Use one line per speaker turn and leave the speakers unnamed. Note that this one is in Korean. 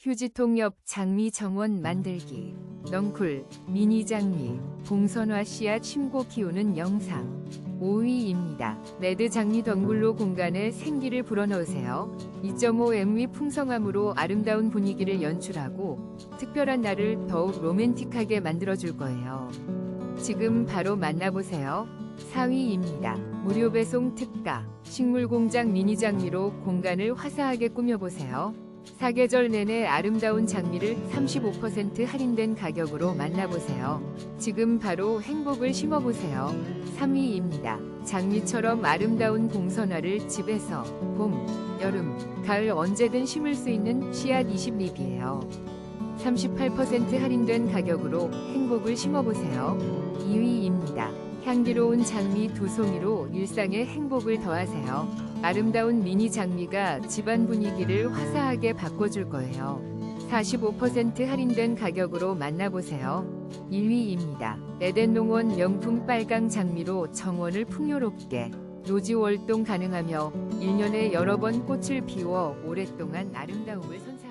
휴지통 옆 장미 정원 만들기. 넝쿨, 미니 장미, 봉선화 씨앗 심고 키우는 영상. 5위입니다. 레드 장미 덩굴로 공간에 생기를 불어넣으세요. 2.5MV 풍성함으로 아름다운 분위기를 연출하고 특별한 날을 더욱 로맨틱하게 만들어줄 거예요. 지금 바로 만나보세요. 4위입니다. 무료 배송 특가. 식물공장 미니 장미로 공간을 화사하게 꾸며보세요. 사계절 내내 아름다운 장미를 35% 할인된 가격으로 만나보세요. 지금 바로 행복을 심어보세요. 3위입니다. 장미처럼 아름다운 봉선화를 집에서 봄, 여름, 가을 언제든 심을 수 있는 씨앗 20립이에요. 38% 할인된 가격으로 행복을 심어보세요. 2위입니다. 향기로운 장미 두 송이로 일상에 행복을 더하세요. 아름다운 미니 장미가 집안 분위기를 화사하게 바꿔줄 거예요. 45% 할인된 가격으로 만나보세요. 1위입니다. 에덴 농원 명품 빨강 장미로 정원을 풍요롭게 노지 월동 가능하며 1년에 여러 번 꽃을 피워 오랫동안 아름다움을 선사